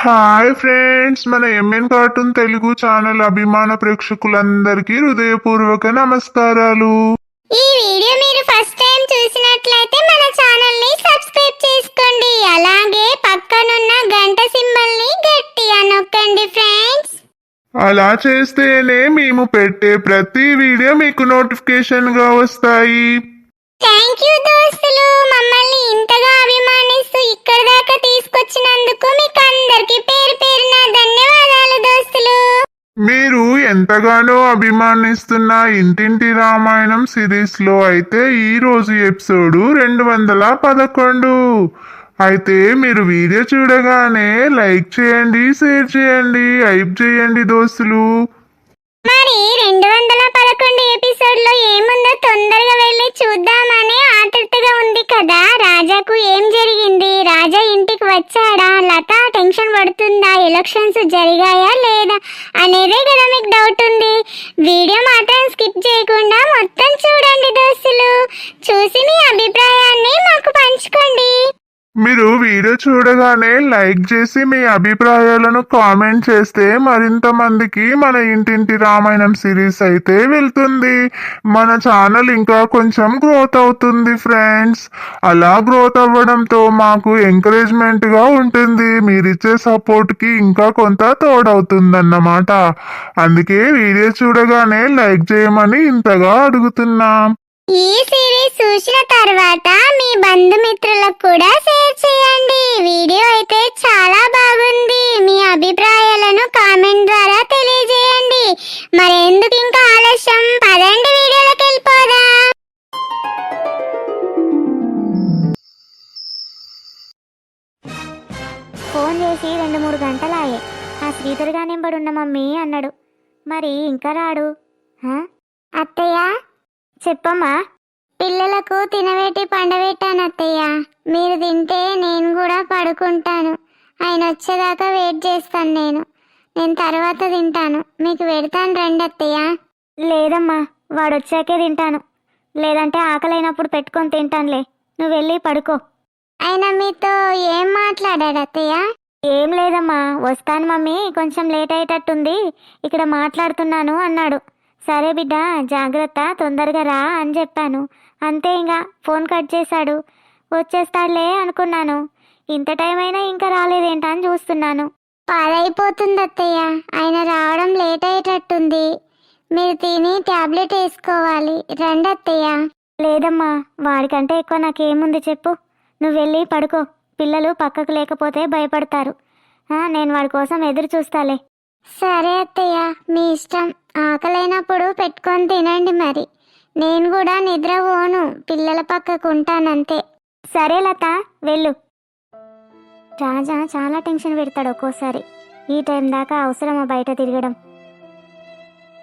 Hi friends మన MN cartoon Telugu channel అభిమాన ప్రేక్షకులందరికీ హృదయపూర్వక నమస్కారాలు. ఈ వీడియో మీరు ఫస్ట్ టైం చూసినట్లయితే మన ఛానల్ని సబ్స్క్రైబ్ చేసుకోండి. అలాగే పక్కనున్న గంట సింబల్ని గట్టిగా నొక్కండి ఫ్రెండ్స్ అలా చేస్తేనే మేము పెట్టే ప్రతి వీడియో మీకు నోటిఫికేషన్గా వస్తాయి. థ్యాంక్ యూ దోస్తులు. మమ్మల్ని ఇంతగా అభిమానిస్తూ ఇక్కడ దాకా తీసుకొచ్చినందుకు మీకు అందరికి పేరు పేరున ధన్యవాదాలు దోస్తులు. మీరు ఎంతగానో అభిమానిస్తున్న ఇంటింటి రామాయణం సిరీస్లో అయితే ఈ రోజు ఎపిసోడ్ రెండు వందల పదకొండు. అయితే మీరు వీడియో చూడగానే లైక్ చేయండి షేర్ చేయండి హైప్ చేయండి దోస్తులు. మరి రెండు వందల పదకొండు ఎపిసోడ్లో ఏముందో తొందరగా వెళ్ళి చూద్దామని ఆతృతగా ఉంది కదా. రాజాకు ఏం జరిగింది? రాజా ఇంటికి వచ్చాడా? లత టెన్షన్ పడుతుందా? ఎలక్షన్స్ జరిగాయా లేదా? అనేదే కదా మీకు డౌట్ ఉంది. వీడియో మాత్రం స్కిప్ చేయకుండా మొత్తం చూడండి దోస్తులు. చూసి మీ అభిప్రాయాన్ని మాకు పంచుకోండి. మీరు వీడియో చూడగానే లైక్ చేసి మీ అభిప్రాయాలను కామెంట్ చేస్తే మరింత మందికి మన ఇంటింటి రామాయణం సిరీస్ అయితే వెళ్తుంది. మన ఛానల్ ఇంకా కొంచెం గ్రోత్ అవుతుంది ఫ్రెండ్స్ అలా గ్రోత్ అవ్వడంతో మాకు ఎంకరేజ్మెంట్గా ఉంటుంది. మీరిచ్చే సపోర్ట్కి ఇంకా కొంత తోడవుతుందన్నమాట. అందుకే వీడియో చూడగానే లైక్ చేయమని ఇంతగా అడుగుతున్నాం. ఈ సిరీస్ చూసిన తర్వాత మీ బంధుమిత్రులకు కూడా షేర్ చేయండి. వీడియో అయితే చాలా బాగుంది. మీ అభిప్రాయాలను కామెంట్ ద్వారా తెలియజేయండి. మరెందుకు ఇంకా ఆలస్యం? పదండి వీడియోలోకి వెళ్ళిపోదాం. ఫోన్ చేసి రెండు మూడు గంటలాయే. ఆ శ్రీధర్ గానెంబడున్న మమ్మీ అన్నాడు. మరి ఇంకా రాడు? హా? అత్తయ్య? చెప్పమ్మా. పిల్లలకు తినబెట్టి పండబెట్టాను అత్తయ్య మీరు తింటే నేను కూడా పడుకుంటాను. ఆయన వచ్చేదాకా వెయిట్ చేస్తాను నేను. నేను తర్వాత తింటాను. మీకు పెడతాను రండి అత్తయ్య లేదమ్మా వాడు వచ్చాకే తింటాను. లేదంటే ఆకలైనప్పుడు పెట్టుకొని తింటానులే. నువ్వు వెళ్ళి పడుకో. ఆయన మీతో ఏం మాట్లాడాడు అత్తయ్య ఏం లేదమ్మా వస్తాను మమ్మీ. కొంచెం లేట్ అయ్యేటట్టుంది. ఇక్కడ మాట్లాడుతున్నాను అన్నాడు. సరే బిడ్డ జాగ్రత్త తొందరగా రా అని చెప్పాను. అంతే ఇంకా ఫోన్ కట్ చేశాడు. వచ్చేస్తాడులే అనుకున్నాను. ఇంత టైం అయినా ఇంకా రాలేదేంటా అని చూస్తున్నాను. పదైపోతుంది అత్తయ్య ఆయన రావడం లేట్ అయ్యేటట్టుంది మీరు తిని టాబ్లెట్ వేసుకోవాలి. రండి అత్తయ్య లేదమ్మా వాడికంటే ఎక్కువ నాకేముంది చెప్పు. నువ్వు వెళ్ళి పడుకో. పిల్లలు పక్కకు లేకపోతే భయపడతారు. నేను వాడి కోసం ఎదురు చూస్తాలే. సరే అత్తయ్య మీ ఇష్టం. ఆకలైనప్పుడు పెట్టుకొని తినండి మరి. నేను కూడా నిద్ర పోను. పిల్లల పక్కకు ఉంటానంతే సరే లత వెళ్ళు. రాజా చాలా టెన్షన్ పెడతాడు ఒక్కోసారి. ఈ టైం దాకా అవసరమా బయట తిరగడం?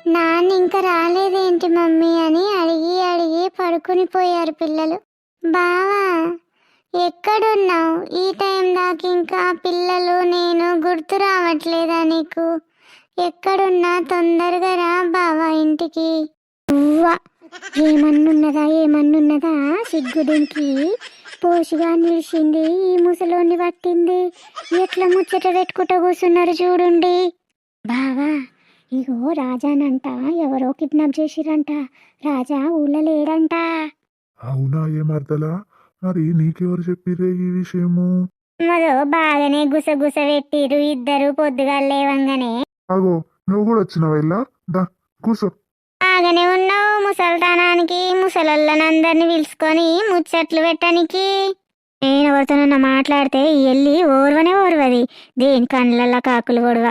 నాన్న ఇంకా రాలేదేంటి మమ్మీ అని అడిగి అడిగి పడుకుని పోయారు పిల్లలు. బావా ఎక్కడున్నావు? ఈ టైం దాకా ఇంకా పిల్లలు నేను గుర్తు రావట్లేదా నీకు? ఎక్కడున్నా తొందరగా రా బావా ఇంటికి. ఏమన్నున్నదా ఏమన్నున్నదా? సిగ్గుడింకి పోషిగా నిలిచింది ఈ ముసలోని పట్టింది. ఎట్లా ముచ్చట పెట్టుకుంటూ కూర్చున్నారు చూడండి. బావా ఇగో రాజానంట ఎవరో కిడ్నాప్ చేసిరంట. రాజా ఊళ్ళో లేడంట. అవునా ఏమర్దలా? మరి నీకెవరు చెప్పిరే ఈ విషయము? మరో బాగానే గుసగుస పెట్టిరు ఇద్దరు పొద్దుగా లేవంగానే. అగో నువ్వు కూడా వచ్చినావు ఇలా? దా కూసో. బాగానే ఉన్నావు ముసల్తానానికి ముసలొల్లనందరిని పిలుచుకొని ముచ్చట్లు పెట్టడానికి. నేను ఎవరితోనన్నా మాట్లాడితే ఎల్లి ఓర్వనే ఓర్వది. దేని కళ్ళల్లో కాకులు గొడవ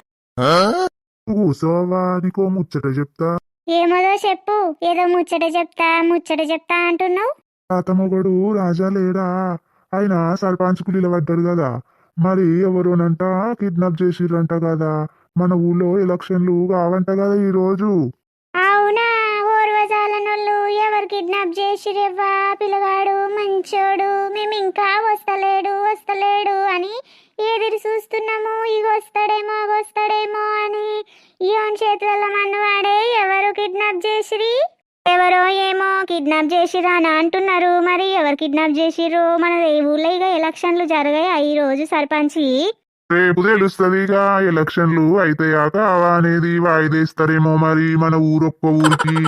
కూసోవా నీకో ముచ్చట చెప్తా. ఏమోదో చెప్పు ఏదో ముచ్చట చెప్తా ముచ్చట చెప్తా అంటున్నావు? తాత మొగడు రాజా లేడా? ఆయన సర్పంచ్ కులీల పడ్డాడు కదా. మరి ఎవరోనంట కిడ్నాప్ చేసిర్రంట కదా. మన ఊళ్ళో ఎలక్షన్లు కావంట కదా ఈ రోజు అవునా? ఓర్వజాలనోళ్ళు ఎవరు కిడ్నాప్ చేసిరెవ్వా పిల్లగాడు మంచోడు మేము ఇంకా వస్తలేడు వస్తలేడు అని ఎదురు చూస్తున్నాము. ఇగ వస్తాడేమో అగ వస్తాడేమో అని ఈయన చేతుల మన్నవాడే ఎవరు కిడ్నాప్ చేసిరి ఎవరో ఏమో కిడ్నాప్ చేసిరా అని అంటున్నారు. మరి ఎవరు కిడ్నాప్ చేసిర్రు? మన ఏ ఊళ్ళో ఇక ఎలక్షన్లు జరగాయి? ఈ రోజు సర్పంచి? రేపు తెలుస్తుందిగా ఎలక్షన్లు అయితేయాక అవా అనేది వాయిదేస్తారేమో మరి మన ఊరొక్క ఊరికి.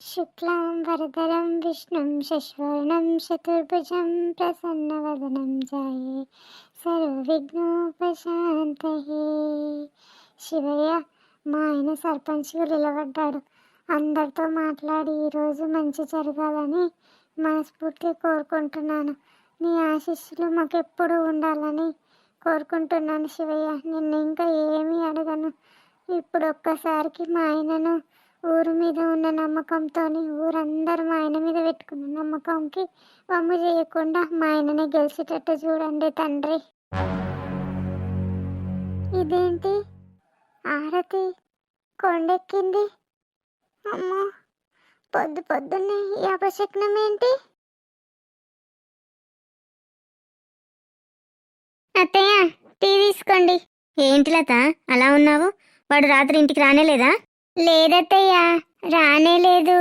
శుక్లాం వరదరం విష్ణుం శశ్వర్ణం చతుర్భుజం ప్రసన్నవదనం జాయే సర్వవిఘ్నోపశాంతయే. శివయ్య మా ఆయన సర్పంచ్గా నిలబడ్డాడు. అందరితో మాట్లాడి ఈరోజు మంచి జరగాలని మనస్ఫూర్తిగా కోరుకుంటున్నాను. నీ ఆశీస్సులు మాకు ఎప్పుడూ ఉండాలని కోరుకుంటున్నాను శివయ్య. నిన్ను ఇంకా ఏమీ అడగను. ఇప్పుడు ఒక్కసారికి మా ఆయనను ఊరు మీద ఉన్న నమ్మకంతో ఊరందరూ మా ఆయన మీద పెట్టుకున్న నమ్మకంకి వమ్ము చేయకుండా మా ఆయననే గెలిచేటట్టు చూడండి తండ్రి. ఇదేంటి? ఆరతి కొండెక్కింది? అమ్మో పొద్దు పొద్దున్నే ఈ అపశకునం ఏంటి? అత్తయ్య టీ తీసుకోండి. ఏంటి లత అలా ఉన్నావు? వాడు రాత్రి ఇంటికి రానేలేదా లేదత్తయ్య రానే లేదు.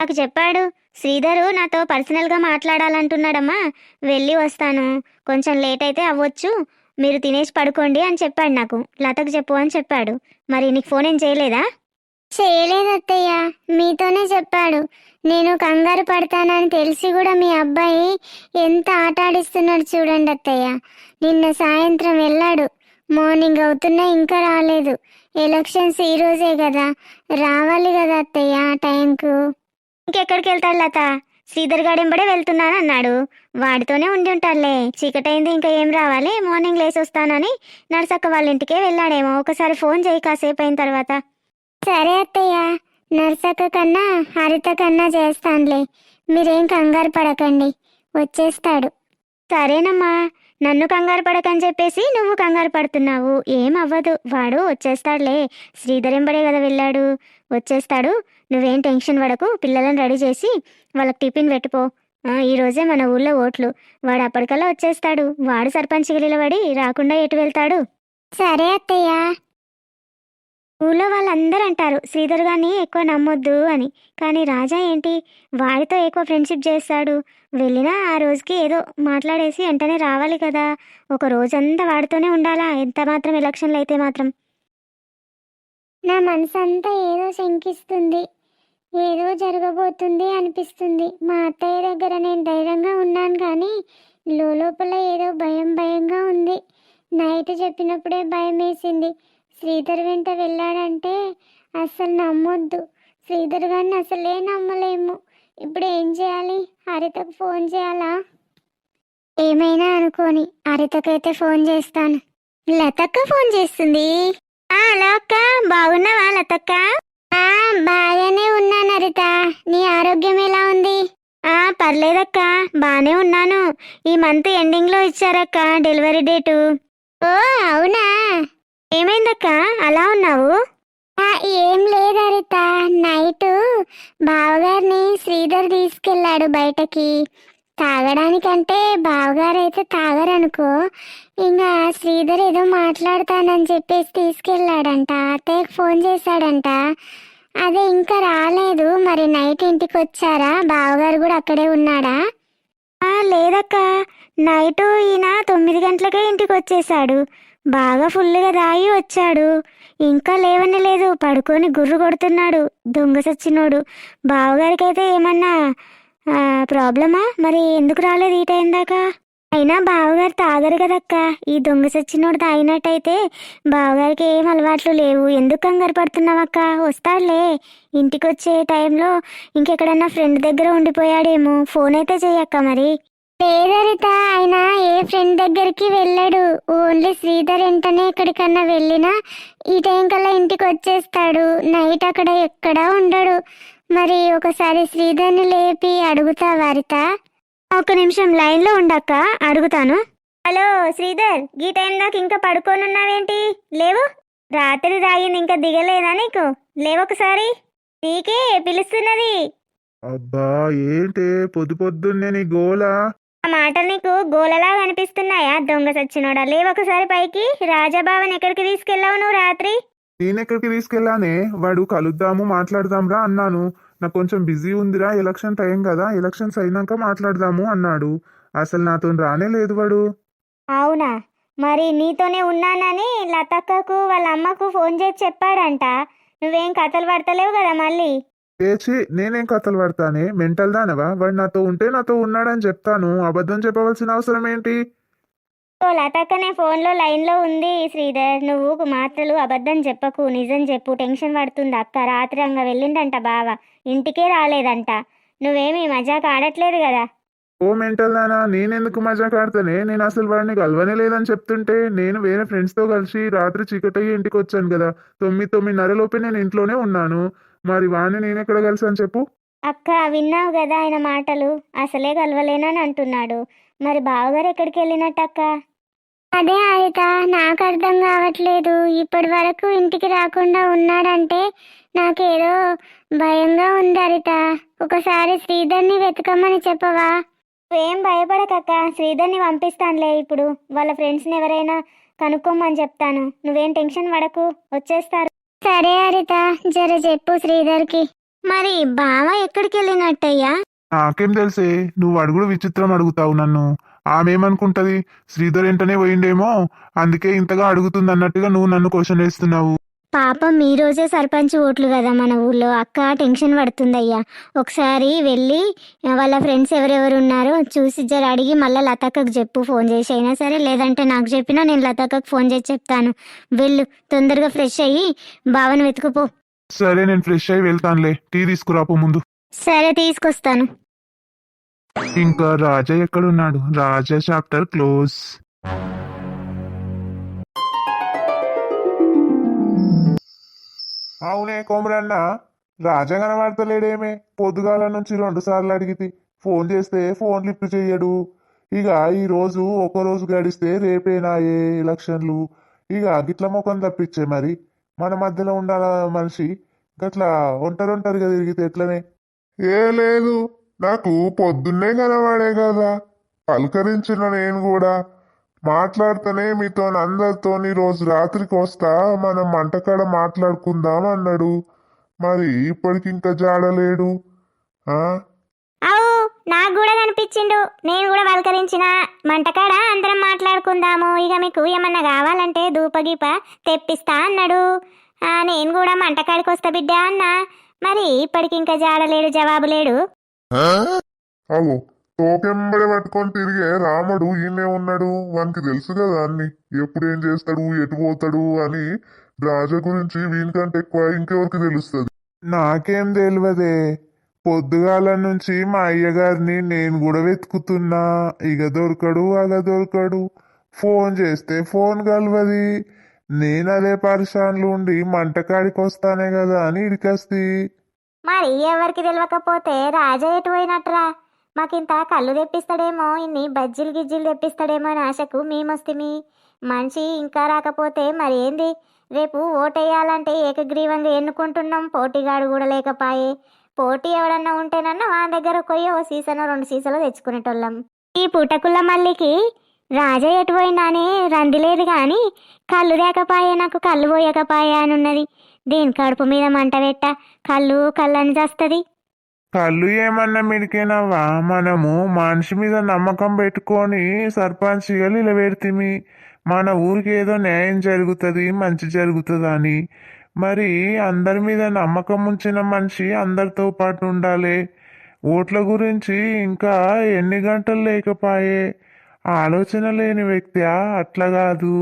నాకు చెప్పాడు శ్రీధరు నాతో పర్సనల్గా మాట్లాడాలంటున్నాడమ్మా. వెళ్ళి వస్తాను. కొంచెం లేట్ అయితే అవ్వచ్చు. మీరు తినేసి పడుకోండి అని చెప్పాడు నాకు. లతకు చెప్పు అని చెప్పాడు. మరి నీకు ఫోన్ ఏం చేయలేదా? చేయలేదు అత్తయ్య మీతోనే చెప్పాడు. నేను కంగారు పడతానని తెలిసి కూడా మీ అబ్బాయి ఎంత ఆట ఆడిస్తున్నాడు చూడండి అత్తయ్య. నిన్న సాయంత్రం వెళ్ళాడు. మార్నింగ్ అవుతున్నా ఇంకా రాలేదు. ఎలక్షన్స్ ఈ రోజే కదా. రావాలి కదా అత్తయ్య టైంకు. ఇంకెక్కడికి వెళ్తాడు లత? శ్రీధర్ గాడెంబడే వెళ్తున్నాను అన్నాడు. వాడితోనే ఉండి ఉంటాడులే. చీకటైంది ఇంకా ఏం రావాలి? మార్నింగ్ లేచి వస్తానని నర్సక్క వాళ్ళ ఇంటికే వెళ్ళాడేమో. ఒకసారి ఫోన్ చేయి కాసేపు అయిన తర్వాత. సరే అత్తయ్య. నర్సక్క కన్నా హరిత కన్నా చేస్తానులే. మీరేం కంగారు పడకండి. వచ్చేస్తాడు. సరేనమ్మా. నన్ను కంగారు పడకని చెప్పేసి నువ్వు కంగారు పడుతున్నావు. ఏం అవ్వదు. వాడు వచ్చేస్తాడులే. శ్రీధరింబడే కదా వెళ్ళాడు. వచ్చేస్తాడు. నువ్వేం టెన్షన్ పడకు. పిల్లలను రెడీ చేసి వాళ్ళకి టిఫిన్ పెట్టుపో. ఈరోజే మన ఊళ్ళో ఓట్లు. వాడు అప్పటికల్లా వచ్చేస్తాడు. వాడు సర్పంచ్ నిలబడి రాకుండా ఎటు వెళ్తాడు? సరే అత్తయ్య. ఊళ్ళో వాళ్ళందరూ అంటారు శ్రీధర్ గారిని ఎక్కువ నమ్మొద్దు అని. కానీ రాజా ఏంటి? వాడితో ఎక్కువ ఫ్రెండ్షిప్ చేస్తాడు. వెళ్ళినా ఆ రోజుకి ఏదో మాట్లాడేసి వెంటనే రావాలి కదా. ఒక రోజంతా వాడితోనే ఉండాలా? ఎంత మాత్రం ఎలక్షన్లు అయితే మాత్రం. నా మనసు అంతా ఏదో శంకిస్తుంది. ఏదో జరగబోతుంది అనిపిస్తుంది. మా అత్తయ్య దగ్గర నేను ధైర్యంగా ఉన్నాను కానీ లోపల ఏదో భయం భయంగా ఉంది. నైట్ చెప్పినప్పుడే భయం వేసింది శ్రీధర్ వెంట వెళ్ళాడంటే అసలు నమ్మొద్దు. శ్రీధర్ గారిని అసలే నమ్మలేము. ఇప్పుడు ఏం చేయాలి? హరితకు ఫోన్ చేయాలా? ఏమైనా అనుకోని హరితకైతే ఫోన్ చేస్తాను. లతక్క ఫోన్ చేస్తుంది. హలో అక్క బాగున్నావా లతక్క? బాగానే ఉన్నాను హరిత. నీ ఆరోగ్యం ఎలా ఉంది? ఆ పర్లేదక్క బానే ఉన్నాను. ఈ మంత్ ఎండింగ్లో ఇచ్చారక్క డెలివరీ డేటు. ఓ అవునా? ఏమైందక్క? అలా ఉన్నావు? ఏం లేదు హరిత నైట్ బావగారిని శ్రీధర్ తీసుకెళ్ళాడు బయటకి. తాగడానికంటే బావగారు అయితే తాగరనుకో. ఇంకా శ్రీధర్ ఏదో మాట్లాడతానని చెప్పేసి తీసుకెళ్ళాడంట. అత్తయ్యకి ఫోన్ చేశాడంట. అదే ఇంకా రాలేదు. మరి నైట్ ఇంటికి వచ్చారా బావగారు కూడా అక్కడే ఉన్నాడా? లేదక్క. నైట్ ఈయన తొమ్మిది గంటలకే ఇంటికి వచ్చేసాడు బాగా ఫుల్గా దాగి వచ్చాడు. ఇంకా లేవని లేదు. పడుకొని గుర్రు కొడుతున్నాడు. దొంగ సచ్చినోడు. బావగారికి అయితే ఏమన్నా ప్రాబ్లమా? మరి ఎందుకు రాలేదు ఈ టైం దాకా? అయినా బావగారు తాగరు కదక్క. ఈ దొంగ సచ్చినోడు తాగినట్టయితే బావగారికి ఏం అలవాట్లు లేవు. ఎందుకు కంగారు పడుతున్నావక్క? వస్తాడులే. ఇంటికి వచ్చే టైంలో ఇంకెక్కడన్నా ఫ్రెండ్ దగ్గర ఉండిపోయాడేమో. ఫోన్ అయితే చేయక్క మరి. లేదరిత ఆయన ఏ ఫ్రెండ్ దగ్గరికి వెళ్ళాడు. ఓన్లీ శ్రీధర్ వెంటనే ఎక్కడికన్నా వెళ్ళినా ఈ టైం కల్లా ఇంటికి వచ్చేస్తాడు నైట్ అక్కడ ఎక్కడా ఉండడు. మరి ఒకసారి శ్రీధర్ని లేపి అడుగుతా వారిత ఒక నిమిషం లైన్లో ఉండక్క అడుగుతాను. హలో శ్రీధర్ ఈ టైం దాకా ఇంకా పడుకోనున్నావేంటి? లేవు? రాత్రి తాగింది ఇంకా దిగలేదా నీకు? లేవొకసారి నీకే పిలుస్తున్నది. అబ్బా ఏంటే? పొద్దు పొద్దున్నే నీ గోలా. ఆ మాటలు నీకు గోలలా కనిపిస్తున్నాయా దొంగ సచ్చినోడా లేవొకసారి పైకి. రాజాబావన్ ఎక్కడికి తీసుకెళ్ళావు నువ్వు రాత్రి? నేనెక్కడికి తీసుకెళ్ళానే? వాడు కలుద్దాము మాట్లాడదాంరా అన్నాను. నాకు కొంచెం బిజీ ఉందిరా ఎలక్షన్ టైం కదా ఎలక్షన్స్ అయినాక మాట్లాడదాము అన్నాడు. అసలు నాతో రానే లేదు వాడు. అవునా? మరి నీతోనే ఉన్నానని లతక్కకు వాళ్ళ అమ్మకు ఫోన్ చేసి చెప్పాడంట. నువ్వేం కథలు పడతలేవు కదా మళ్ళీ? ఏచి నేనేం కథలు పడతానే? మెంటల్ దానవా? వాడు నాతో ఉంటే నాతో ఉన్నాడని చెప్తాను. అబద్ధం చెప్పవలసిన అవసరం ఏంటి? ఓ లతక్కనే ఫోన్లో లైన్లో ఉంది శ్రీధర్. నువ్వు మాటలు అబద్ధం చెప్పకు నిజం చెప్పు. టెన్షన్ పడుతుంది అక్క. రాత్రి అంగ వెళ్ళిందంట బావ. ఇంటికే రాలేదంట. నువ్వేమీ మజాక్ ఆడట్లేదు కదా? ఓ మెంటల్ నేనెందుకు మజాక్ ఆడతానే? నేను అసలు వాడిని కలవనే లేదని చెప్తుంటే నేను వేరే ఫ్రెండ్స్తో కలిసి రాత్రి చీకటయ్యి ఇంటికి వచ్చాను కదా. తొమ్మిది తొమ్మిదిన్నర లోపే నేను ఇంట్లోనే ఉన్నాను. మరి వాడిని నేను ఎక్కడ కలిసాను చెప్పు? అక్క విన్నావు కదా ఆయన మాటలు? అసలే కలవలేనని అంటున్నాడు. మరి బావగారు ఎక్కడికి వెళ్ళినట్టు అక్క? అదే హరిత నాకు అర్థం కావట్లేదు. ఇప్పటి వరకు ఇంటికి రాకుండా ఉన్నాడంటే నాకేదో భయంగా ఉంది హరిత ఒకసారి శ్రీధర్ని వెతకమని చెప్పవా? ఏం భయపడకక్క. శ్రీధర్ని పంపిస్తానులే ఇప్పుడు. వాళ్ళ ఫ్రెండ్స్ని ఎవరైనా కనుక్కోమని చెప్తాను. నువ్వేం టెన్షన్ పడకు. వచ్చేస్తారు. సరే హరిత జర చెప్పు శ్రీధర్కి. మరి బావ ఎక్కడికి వెళ్ళినట్టయ్యా నాకేం తెలిసే. నువ్వు అడుగుడు విచిత్రం అడుగుతావు నన్ను. ఆమె ఏమనుకుంటది శ్రీధర్ వెంటనే పోయిండేమో అందుకే ఇంతగా అడుగుతుంది అన్నట్టుగా నువ్వు నన్ను క్వశ్చన్ వేస్తున్నావు పాపం ఈ రోజే సర్పంచ్ ఓట్లు కదా మన ఊళ్ళో. అక్క టెన్షన్ పడుతుందయ్యా. ఒకసారి వెళ్ళి వాళ్ళ ఫ్రెండ్స్ ఎవరెవరు ఉన్నారో చూసి జర అడిగి మళ్ళీ లతక్కకు చెప్పు ఫోన్ చేసి. అయినా సరే లేదంటే నాకు చెప్పినా నేను లతక్కకు ఫోన్ చేసి చెప్తాను. వెళ్ళు తొందరగా ఫ్రెష్ అయ్యి బావను వెతుకుపో. సరే నేను ఫ్రెష్ అయి వెళ్తానులే. టీ తీసుకురాపో ముందు. సరే తీసుకొస్తాను. ఇంకా రాజా ఎక్కడున్నాడు? Raja chapter close. అవునే కోమరన్న రాజా కనబడతలేడేమే. పొద్దుగాల నుంచి రెండు సార్లు అడిగితే ఫోన్ చేస్తే ఫోన్ లిఫ్ట్ చెయ్యడు ఇక ఈ రోజు ఒక రోజు గడిస్తే రేపేనాయే ఎలక్షన్లు. ఇక గిట్ల ముఖం తప్పించే మరి. మన మధ్యలో ఉండాల మనిషి? గట్లా ఒంటరి ఒంటరిగా తిరిగితే ఎట్లనే? ఏ లేదు. నాకు పొద్దున్నే కనబడే కదా. పలకరించిన నేను కూడా. మాట్లాడితేనే మీతో అందరితోని రోజు రాత్రికి వస్తా మనం మంటకాడ మాట్లాడుకుందాం అన్నాడు. మరి ఇప్పటికింకా జాడలేడు ఆ? అవు నాకు కూడా కనిపించిండు. నేను కూడా పలకరించిన మంటకాడ అందరం మాట్లాడుకుందాము. ఇక మీకు ఏమన్నా కావాలంటే దూపగీప తెప్పిస్తా అన్నాడు. నేను కూడా మంటకాడికి వస్తా బిడ్డ అన్నా. మరి ఇప్పటికి ఇంకా జాడలేడు జవాబు లేడు. అవు. తోకెంబడి పట్టుకొని తిరిగే రాముడు ఈయనే ఉన్నాడు. వానికి తెలుసు కదా అన్ని. ఎప్పుడు ఏం చేస్తాడు ఎటు పోతాడు అని రాజా గురించి వీనికంటే ఎక్కువ ఇంకెవరికి తెలుస్తుంది? నాకేం తెలియదే. పొద్దుగాల నుంచి మా అయ్యగారిని నేను కూడా వెతుకుతున్నా. ఇగ దొరకడు అగ దొరకడు. ఫోన్ చేస్తే ఫోన్ కలవది. నేను అదే పరిశాన్లు ఉండి మంటకాడికి వస్తానే కదా అని ఇడికొస్తి మరి ఎవరికి తెలియకపోతే రాజా ఎటు పోయినట్రా? మాకింత కళ్ళు తెప్పిస్తాడేమో ఇన్ని బజ్జీలు గిజ్జీలు తెప్పిస్తాడేమో అని ఆశకు మేమొస్తిమి? మనిషి ఇంకా రాకపోతే మరి ఏంది రేపు ఓటేయాలంటే ఏకగ్రీవంగా ఎన్నుకుంటున్నాం పోటీగాడు కూడా లేకపాయే. పోటీ ఎవడన్నా ఉంటేనన్నా మా దగ్గర కొయ్యి ఓ సీసను రెండు సీసాలు తెచ్చుకునేటోళ్ళం. ఈ పుటకుల మల్లికి రాజా ఎటు పోయినానే రంది లేదు కానీ కళ్ళు లేకపాయే నాకు కళ్ళు పోయకపాయే అని ఉన్నది దేని కడుపు మీద మంట పెట్ట కళ్ళు కళ్ళని చేస్తుంది. కళ్ళు ఏమన్నా మిడికేనవ్వా? మనము మనిషి మీద నమ్మకం పెట్టుకొని సర్పంచ్గా నిలబెడితిమి. మన ఊరికి ఏదో న్యాయం జరుగుతుంది మంచి జరుగుతుంది అని మరి అందరి మీద నమ్మకం ఉంచిన మనిషి అందరితో పాటు ఉండాలి. ఓట్ల గురించి ఇంకా ఎన్ని గంటలు లేకపాయే? ఆలోచన లేని వ్యక్తి అట్లా కాదు.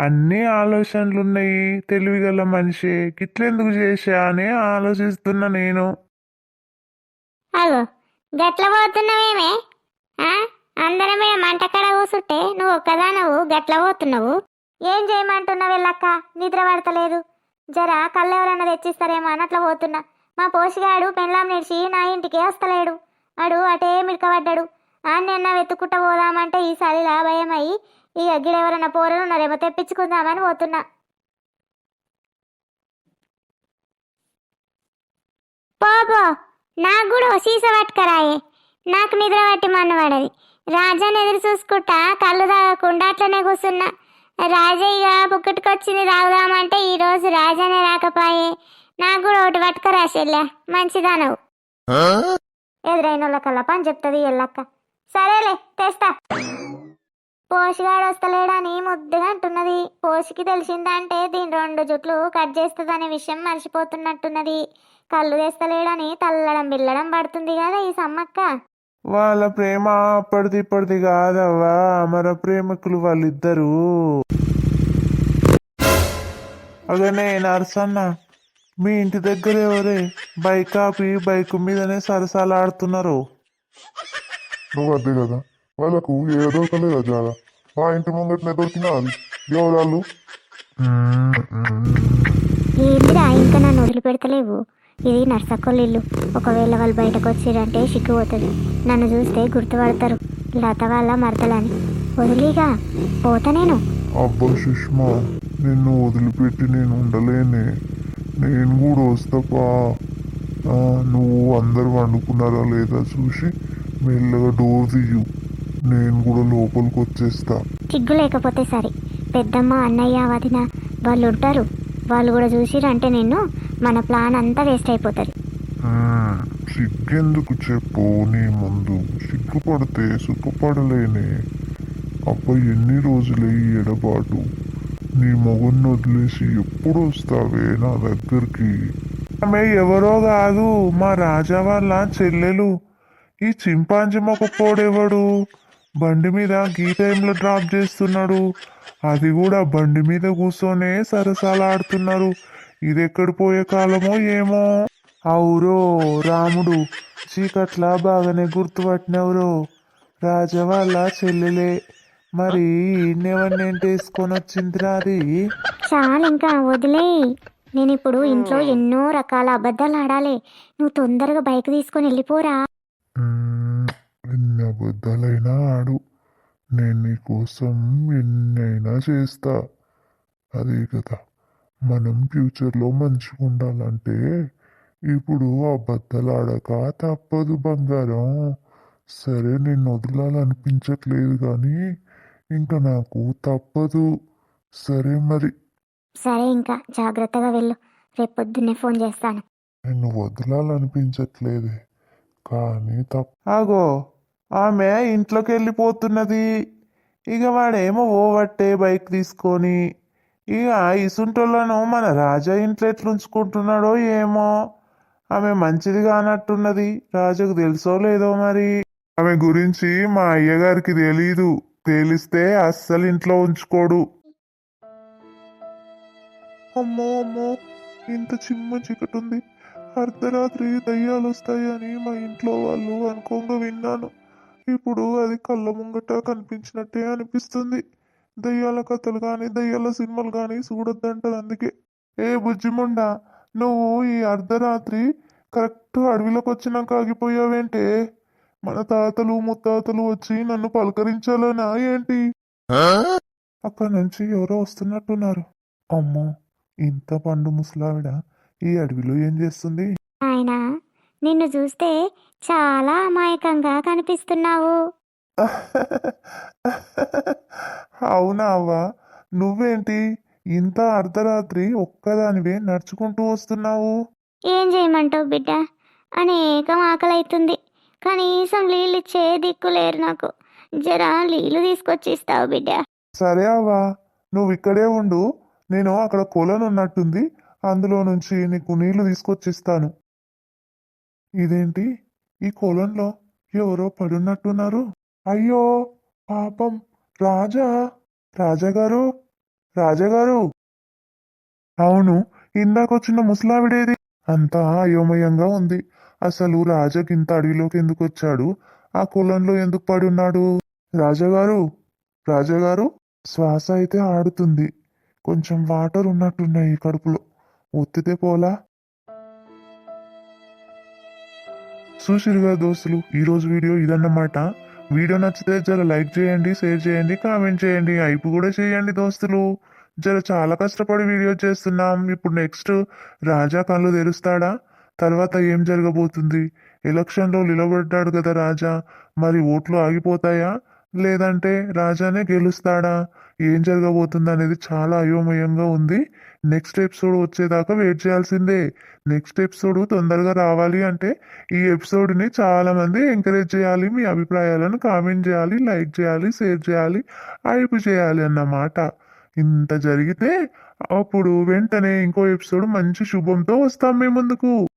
అన్ని ఆలోచనలు ఉన్నాయి తెలివిగల మనిషి. గిట్లెందుకు చేశా అని ఆలోచిస్తున్నా నేను. అగో గట్ల పోతున్నావేమే? ఆ? అందరం మీద మంటకడ కూసుంటే నువ్వు ఒక్కదానవు గట్ల పోతున్నావు. ఏం చేయమంటున్నావు వెళ్ళక్క? నిద్ర పడతలేదు. జర కళ్ళు ఎవరన్నా తెచ్చిస్తారేమో అని అట్లా పోతున్నా. మా పోషిగాడు పెళ్ళాం నిడిచి నా ఇంటికి వస్తలేడు. అడు అటే మిడకబడ్డాడు. ఆన్నెన్న వెతుక్కుంటా పోదామంటే ఈసారి భయం అయ్యి ఈ అగ్గిడెవరన్నా పోరలు ఉన్నారేమో తెప్పించుకుందామని పోతున్నా. పోపో నాకు కూడా సీస పట్టుకరాయే. నాకు నిద్ర పట్టి మన్నవాడది రాజాని ఎదురు చూసుకుంటా కళ్ళు తాగకుండా అట్లనే కూర్చున్నా. రాజయ్య బుక్కటికొచ్చింది తాగుదామంటే ఈరోజు రాజానే రాకపాయే. నాకు కూడా ఒకటి పట్టుకరా చెల్లె మంచిదానవు. ఎదురైన వాళ్ళకల్లా పని చెప్తుంది ఎల్లక్క. సరేలే తెస్తా. పోషిగాడు వస్తలేడని ముద్దుగా అంటున్నది. పోషికి తెలిసిందంటే దీని రెండు జుట్లు కట్ చేస్తుందనే విషయం మర్చిపోతున్నట్టున్నది. కళ్ళు తెస్తలేడని తల్లడం బిల్లడం పడుతుంది కదా ఈ సమ్మక్క. వాళ్ళ ప్రేమ అప్పటిది ఇప్పటిది కాదవ్వా. అమర ప్రేమికులు వాళ్ళిద్దరూ. అగనే నర్సన్న మీ ఇంటి దగ్గర ఎవరే? బైక్ ఆపి బైక్ మీదనే సరసాలు ఆడుతున్నారు నువ్వు అదే కదా. వాళ్ళకు ఏ దొరకలేదా జాగా మా ఇంటి ముంగటనే దొరికినా అది ఎవరాళ్ళు? ఏంటిరా ఇంకా నన్ను వదిలిపెడతలేవు? ఇది నర్సక్కోళ్ళ ఇల్లు ఒకవేళ వాళ్ళు బయటకు వచ్చిరంటే సిగ్గుపోతుంది. నన్ను చూస్తే గుర్తుపడతారు. లత వాళ్ళ మరదలని. వదిలిగా పోతా నేను. అబ్బా సుష్మా నిన్ను వదిలిపెట్టి నేను ఉండలేనే. నేను కూడా వస్తాపా? నువ్వు అందరు వండుకున్నారా లేదా చూసి మెల్లగా డోర్ తీయు. నేను కూడా లోపలికి వచ్చేస్తా. సిగ్గు లేకపోతే సరే. పెద్దమ్మ అన్నయ్య వదిన వాళ్ళు ఉంటారు. వాళ్ళు కూడా చూసిరంటే నిన్ను మన ప్లాన్ అంతా వేస్ట్ అయిపోతుంది. సిగ్గెందుకు చెప్పు నీ ముందు. సిగ్గుపడితే సుఖపడలేనే. అప్ప ఎన్ని రోజులే ఈ ఎడబాటు. నీ మొగన్ని వదిలేసి ఎప్పుడు వస్తావే నా దగ్గరికి? ఆమె ఎవరో కాదు. మా రాజా వాళ్ళ చెల్లెలు. ఈ చింపాంజీ మొక్కపోడెవడు బండి మీద గీ టైంలో డ్రాప్ చేస్తున్నాడు. అది కూడా బండి మీద కూర్చొనే సరసాలు ఆడుతున్నారు. ఇది ఎక్కడ పోయే కాలమో ఏమో. అవురో రాముడు. చీకట్ల బాగానే గుర్తుపట్టినవురో. రాజా వాళ్ళ చెల్లెలే. మరి ఈయనెవరినేంటేసుకొని వచ్చిందిరా అది చాలు ఇంకా వదిలే. నేను ఇప్పుడు ఇంట్లో ఎన్నో రకాల అబద్ధాలు ఆడాలి. నువ్వు తొందరగా బైక్ తీసుకొని వెళ్ళిపోరా. ఎన్ని అబద్ధాలైనా ఆడు. నేను నీ కోసం ఎన్నైనా చేస్తా. అదే కదా మనం ఫ్యూచర్లో మంచిగా ఉండాలంటే ఇప్పుడు అబద్ధాలు ఆడక తప్పదు బంగారం. సరే నేను వదలాలనిపించట్లేదు కానీ ఇంకా నాకు తప్పదు. సరే మరి. సరే ఇంకా జాగ్రత్తగా వెళ్ళు. రేపు పొద్దున్నే ఫోన్ చేస్తాను. నిన్ను వదలాలనిపించట్లేదే కానీ తప్ప ఆగో. ఆమె ఇంట్లోకి వెళ్ళిపోతున్నది ఇక వాడేమో ఓవట్టే బైక్ తీసుకొని ఇక ఇసుంటోళ్ళను మన రాజా ఇంట్లో ఎట్లుంచుకుంటున్నాడో ఏమో. ఆమె మంచిది కానట్టున్నది. రాజుకు తెలుసో లేదో మరి. ఆమె గురించి మా అయ్యగారికి తెలీదు. తేలిస్తే అస్సలు ఇంట్లో ఉంచుకోడు. అమ్మో అమ్మో ఇంత చిమ్మ చీకటి ఉంది అర్ధరాత్రి దయ్యాలు వస్తాయని మా ఇంట్లో వాళ్ళు అనుకోగా విన్నాను. ఇప్పుడు అది కళ్ళ ముంగట కనిపించినట్టే అనిపిస్తుంది. దయ్యాల కథలు కానీ దయ్యాల సినిమాలు కానీ చూడొద్దంటారు అందుకే. ఏ బుజ్జిముండా నువ్వు ఈ అర్ధరాత్రి కరెక్ట్ అడవిలోకి వచ్చినాక ఆగిపోయావేంటే? మన తాతలు ముత్తాతలు వచ్చి నన్ను పలకరించాలనా ఏంటి? అక్కడ నుంచి ఎవరో వస్తున్నట్టున్నారు. అమ్మో ఇంత పండు ముసలావిడ ఈ అడవిలో ఏం చేస్తుంది? ఆయన నిన్ను చూస్తే చాలా అమాయకంగా కనిపిస్తున్నావు. అవునా అవ్వ? నువ్వేంటి ఇంత అర్ధరాత్రి ఒక్కదానివే నడుచుకుంటూ వస్తున్నావు? ఏం చేయమంటావు బిడ్డ? అనేకం ఆకలైతుంది. కనీసం నీళ్ళు ఇచ్చే దిక్కు లేరు నాకు. జరా నీళ్ళు తీసుకొచ్చి ఇస్తావు బిడ్డ. సరే అవ్వా నువ్వు ఇక్కడే ఉండు. నేను అక్కడ కొలను ఉన్నట్టుంది అందులో నుంచి నీకు నీళ్ళు తీసుకొచ్చిస్తాను. ఇదేంటి? ఈ కొలంలో ఎవరో పడున్నట్టున్నారు? అయ్యో! పాపం. రాజా! రాజాగారు! రాజాగారు! అవును ఇందాకొచ్చిన ముసలావిడేది? అంతా అయోమయంగా ఉంది. అసలు రాజాకి ఇంత అడవిలోకి ఎందుకు వచ్చాడు ఆ కులంలో ఎందుకు పడున్నాడు? రాజాగారు! రాజాగారు! శ్వాస అయితే ఆడుతుంది. కొంచెం వాటర్ ఉన్నట్టున్నాయి కడుపులో. ఒత్తితే పోలా? చూసిరుగా దోస్తులు ఈరోజు వీడియో ఇదన్నమాట. వీడియో నచ్చితే జర లైక్ చేయండి షేర్ చేయండి కామెంట్ చేయండి హైప్ కూడా చేయండి దోస్తులు. జర చాలా కష్టపడి వీడియో చేస్తున్నాం. ఇప్పుడు నెక్స్ట్ రాజా కళ్ళు తెరుస్తాడా? తర్వాత ఏం జరగబోతుంది? ఎలక్షన్లో నిలబడ్డాడు కదా రాజా. మరి ఓట్లు ఆగిపోతాయా? లేదంటే రాజానే గెలుస్తాడా? ఏం జరగబోతుంది అనేది చాలా అయోమయంగా ఉంది. నెక్స్ట్ ఎపిసోడ్ వచ్చేదాకా వెయిట్ చేయాల్సిందే. నెక్స్ట్ ఎపిసోడ్ తొందరగా రావాలి అంటే ఈ ఎపిసోడ్ని చాలామంది ఎంకరేజ్ చేయాలి మీ అభిప్రాయాలను కామెంట్ చేయాలి లైక్ చేయాలి షేర్ చేయాలి హైప్ చేయాలి అన్నమాట. ఇంత జరిగితే అప్పుడు వెంటనే ఇంకో ఎపిసోడ్ మంచి శుభంతో వస్తాం మీ ముందుకు